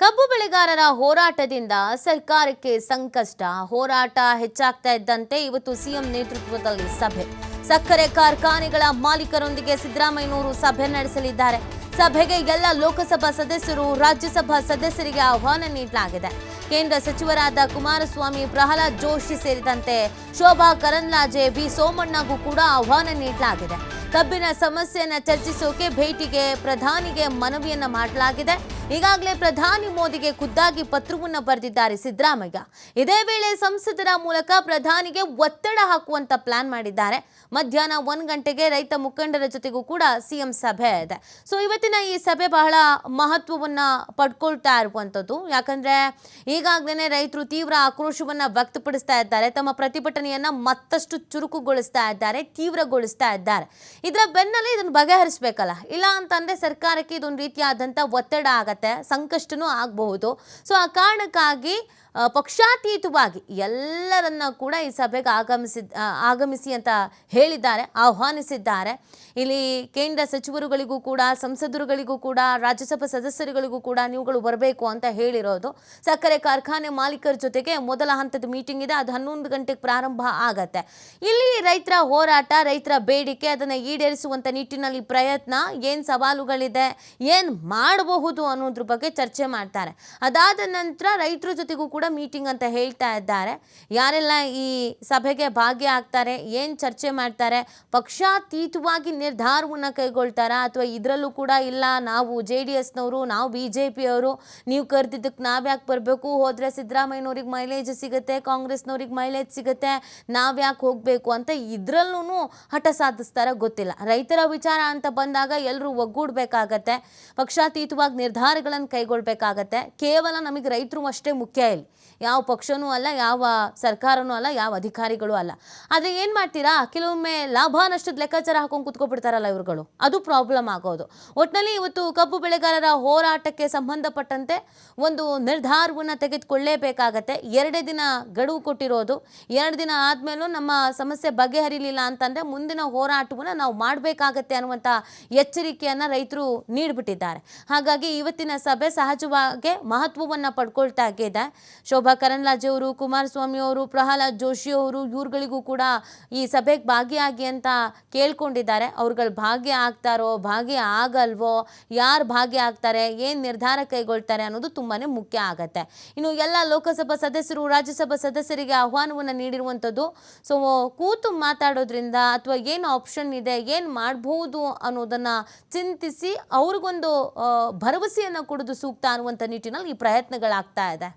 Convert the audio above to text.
ಕಬ್ಬು ಬೆಳೆಗಾರರ ಹೋರಾಟದಿಂದ ಸರ್ಕಾರಕ್ಕೆ ಸಂಕಷ್ಟ. ಹೋರಾಟ ಹೆಚ್ಚಾಗ್ತಾ ಇದ್ದಂತೆ ಇವತ್ತು ಸಿಎಂ ನೇತೃತ್ವದಲ್ಲಿ ಸಭೆ. ಸಕ್ಕರೆ ಕಾರ್ಖಾನೆಗಳ ಮಾಲೀಕರೊಂದಿಗೆ ಸಿದ್ದರಾಮಯ್ಯನವರು ಸಭೆ ನಡೆಸಲಿದ್ದಾರೆ. ಸಭೆಗೆ ಎಲ್ಲ ಲೋಕಸಭಾ ಸದಸ್ಯರು, ರಾಜ್ಯಸಭಾ ಸದಸ್ಯರಿಗೆ ಆಹ್ವಾನ ನೀಡಲಾಗಿದೆ. ಕೇಂದ್ರ ಸಚಿವರಾದ ಕುಮಾರಸ್ವಾಮಿ, ಪ್ರಹ್ಲಾದ್ ಜೋಶಿ ಸೇರಿದಂತೆ ಶೋಭಾ ಕರಂದ್ಲಾಜೆ ಬಿ ಸೋಮಣ್ಣಗೂ ಕೂಡ ಆಹ್ವಾನ ನೀಡಲಾಗಿದೆ. ಕಬ್ಬಿನ ಸಮಸ್ಯೆಯನ್ನು ಚರ್ಚಿಸೋಕೆ ಭೇಟಿಗೆ ಪ್ರಧಾನಿಗೆ ಮನವಿಯನ್ನ ಮಾಡಲಾಗಿದೆ. ಈಗಾಗಲೇ ಪ್ರಧಾನಿ ಮೋದಿಗೆ ಖುದ್ದಾಗಿ ಪತ್ರವನ್ನು ಬರೆದಿದ್ದಾರೆ ಸಿದ್ದರಾಮಯ್ಯ. ಇದೇ ವೇಳೆ ಸಂಸದರ ಮೂಲಕ ಪ್ರಧಾನಿಗೆ ಒತ್ತಡ ಹಾಕುವಂತ ಪ್ಲಾನ್ ಮಾಡಿದ್ದಾರೆ. ಮಧ್ಯಾಹ್ನ ಒಂದು ಗಂಟೆಗೆ ರೈತ ಮುಖಂಡರ ಜೊತೆಗೂ ಕೂಡ ಸಿಎಂ ಸಭೆ ಇದೆ. ಸೊ ಇವತ್ತಿನ ಈ ಸಭೆ ಬಹಳ ಮಹತ್ವವನ್ನ ಪಡ್ಕೊಳ್ತಾ ಇರುವಂಥದ್ದು ಯಾಕಂದ್ರೆ ಈಗಾಗಲೇ ರೈತರು ತೀವ್ರ ಆಕ್ರೋಶವನ್ನ ವ್ಯಕ್ತಪಡಿಸ್ತಾ ಇದ್ದಾರೆ. ತಮ್ಮ ಪ್ರತಿಭಟನೆಯನ್ನ ಮತ್ತಷ್ಟು ಚುರುಕುಗೊಳಿಸ್ತಾ ಇದ್ದಾರೆ, ತೀವ್ರಗೊಳಿಸ್ತಾ ಇದ್ದಾರೆ. ಇದರ ಬೆನ್ನಲ್ಲೇ ಇದನ್ನು ಬಗೆಹರಿಸಬೇಕಲ್ಲ. ಇಲ್ಲ ಅಂತಂದ್ರೆ ಸರ್ಕಾರಕ್ಕೆ ಇದೊಂದು ರೀತಿಯಾದಂಥ ಒತ್ತಡ ಆಗತ್ತೆ. ಸಂಕಷ್ಟನೂ ಆಗಬಹುದು. ಸೊ ಆ ಕಾರಣಕ್ಕಾಗಿ ಪಕ್ಷಾತೀತವಾಗಿ ಎಲ್ಲರನ್ನ ಕೂಡ ಈ ಸಭೆಗೆ ಆಗಮಿಸಿದ ಆಗಮಿಸಿ ಅಂತ ಹೇಳಿದ್ದಾರೆ, ಆಹ್ವಾನಿಸಿದ್ದಾರೆ. ಇಲ್ಲಿ ಕೇಂದ್ರ ಸಚಿವರುಗಳಿಗೂ ಕೂಡ, ಸಂಸದರುಗಳಿಗೂ ಕೂಡ, ರಾಜ್ಯಸಭಾ ಸದಸ್ಯರುಗಳಿಗೂ ಕೂಡ ನೀವುಗಳು ಬರಬೇಕು ಅಂತ ಹೇಳಿರೋದು. ಸಕ್ಕರೆ ಕಾರ್ಖಾನೆ ಮಾಲೀಕರ ಜೊತೆಗೆ ಮೊದಲ ಹಂತದ ಮೀಟಿಂಗ್ ಇದೆ, ಅದು ಹನ್ನೊಂದು ಗಂಟೆಗೆ ಪ್ರಾರಂಭ ಆಗತ್ತೆ. ಇಲ್ಲಿ ರೈತರ ಹೋರಾಟ, ರೈತರ ಬೇಡಿಕೆ, ಅದನ್ನು ಈಡೇರಿಸುವಂಥ ನಿಟ್ಟಿನಲ್ಲಿ ಪ್ರಯತ್ನ, ಏನು ಸವಾಲುಗಳಿದೆ, ಏನು ಮಾಡಬಹುದು ಅನ್ನೋದ್ರ ಬಗ್ಗೆ ಚರ್ಚೆ ಮಾಡ್ತಾರೆ. ಅದಾದ ನಂತರ ರೈತರ ಜೊತೆಗೂ ಕೂಡ ಮೀಟಿಂಗ್ ಅಂತ ಹೇಳ್ತಾ ಇದ್ದಾರೆ. ಯಾರೆಲ್ಲ ಈ ಸಭೆಗೆ ಭಾಗಿಯಾಗ್ತಾರೆ ಏನು ಚರ್ಚೆ ಮಾಡ್ತಾರೆ ಪಕ್ಷಾತೀತವಾಗಿ ನಿರ್ಧಾರವನ್ನು ಕೈಗೊಳ್ತಾರಾ ಅಥವಾ ಇದರಲ್ಲೂ ಕೂಡ ಇಲ್ಲ, ನಾವು ಜೆ ಡಿ ಎಸ್ನವರು, ನಾವು ಬಿ ಜೆ ಪಿಯವರು, ನೀವು ಕರೆದಿದ್ದಕ್ಕೆ ನಾವ್ಯಾಕೆ ಬರಬೇಕು? ಹೋದರೆ ಸಿದ್ದರಾಮಯ್ಯನವ್ರಿಗೆ ಮೈಲೇಜ್ ಸಿಗುತ್ತೆ, ಕಾಂಗ್ರೆಸ್ನವ್ರಿಗೆ ಮೈಲೇಜ್ ಸಿಗುತ್ತೆ, ನಾವ್ಯಾಕೆ ಹೋಗಬೇಕು ಅಂತ ಇದರಲ್ಲೂ ಹಠ ಸಾಧಿಸ್ತಾರ ಗೊತ್ತಿಲ್ಲ. ರೈತರ ವಿಚಾರ ಅಂತ ಬಂದಾಗ ಎಲ್ಲರೂ ಒಗ್ಗೂಡ್ಬೇಕಾಗತ್ತೆ ಪಕ್ಷಾತೀತವಾಗಿ ನಿರ್ಧಾರಗಳನ್ನು ಕೈಗೊಳ್ಬೇಕಾಗತ್ತೆ. ಕೇವಲ ನಮಗೆ ರೈತರು ಅಷ್ಟೇ ಮುಖ್ಯ ಇಲ್ಲಿ. ಯಾವ ಪಕ್ಷನೂ ಅಲ್ಲ, ಯಾವ ಸರ್ಕಾರನೂ ಅಲ್ಲ, ಯಾವ ಅಧಿಕಾರಿಗಳು ಅಲ್ಲ. ಆದರೆ ಏನು ಮಾಡ್ತೀರಾ? ಕೆಲವೊಮ್ಮೆ ಲಾಭ ನಷ್ಟದ ಲೆಕ್ಕಾಚಾರ ಹಾಕೊಂಡು ಕೂತ್ಕೊಬಿಡ್ತಾರಲ್ಲ ಇವರುಗಳು. ಅದು ಪ್ರಾಬ್ಲಮ್ ಆಗೋದು. ಒಟ್ಟಿನಲ್ಲಿ ಇವತ್ತು ಕಬ್ಬು ಬೆಳೆಗಾರರ ಹೋರಾಟಕ್ಕೆ ಸಂಬಂಧಪಟ್ಟಂತೆ ಒಂದು ನಿರ್ಧಾರವನ್ನು ತೆಗೆದುಕೊಳ್ಳೇಬೇಕಾಗತ್ತೆ. ಎರಡೇ ದಿನ ಗಡುವು ಕೊಟ್ಟಿರೋದು. ಎರಡು ದಿನ ಆದಮೇಲೂ ನಮ್ಮ ಸಮಸ್ಯೆ ಬಗೆಹರಿಲಿಲ್ಲ ಅಂತಂದರೆ ಮುಂದಿನ ಹೋರಾಟವನ್ನು ನಾವು ಮಾಡಬೇಕಾಗತ್ತೆ ಅನ್ನುವಂಥ ಎಚ್ಚರಿಕೆಯನ್ನು ರೈತರು ನೀಡಿಬಿಟ್ಟಿದ್ದಾರೆ. ಹಾಗಾಗಿ ಇವತ್ತಿನ ಸಭೆ ಸಹಜವಾಗಿ ಮಹತ್ವವನ್ನು ಪಡ್ಕೊಳ್ತಾ ಇದೆ. ಶೋಭಾ ಕರಂದ್ಲಾಜೆ ಅವರು, ಕುಮಾರಸ್ವಾಮಿ ಅವರು, ಪ್ರಹ್ಲಾದ್ ಜೋಶಿ ಅವರು ಇವ್ರುಗಳಿಗೂ ಕೂಡ ಈ ಸಭೆಗೆ ಭಾಗಿಯಾಗಿ ಅಂತ ಕೇಳ್ಕೊಂಡಿದ್ದಾರೆ. ಅವ್ರುಗಳು ಭಾಗ್ಯ ಆಗ್ತಾರೋ ಭಾಗಿ ಆಗಲ್ವೋ, ಯಾರು ಭಾಗಿ ಆಗ್ತಾರೆ, ಏನು ನಿರ್ಧಾರ ಕೈಗೊಳ್ತಾರೆ ಅನ್ನೋದು ತುಂಬಾ ಮುಖ್ಯ ಆಗತ್ತೆ. ಇನ್ನು ಎಲ್ಲ ಲೋಕಸಭಾ ಸದಸ್ಯರು, ರಾಜ್ಯಸಭಾ ಸದಸ್ಯರಿಗೆ ಆಹ್ವಾನವನ್ನು ನೀಡಿರುವಂಥದ್ದು, ಸೊ ಕೂತು ಮಾತಾಡೋದ್ರಿಂದ ಅಥವಾ ಏನು ಆಪ್ಷನ್ ಇದೆ, ಏನು ಮಾಡಬಹುದು ಅನ್ನೋದನ್ನು ಚಿಂತಿಸಿ ಅವ್ರಿಗೊಂದು ಭರವಸೆಯನ್ನು ಕೊಡೋದು ಸೂಕ್ತ ಅನ್ನುವಂಥ ನಿಟ್ಟಿನಲ್ಲಿ ಈ ಪ್ರಯತ್ನಗಳಾಗ್ತಾ ಇದೆ.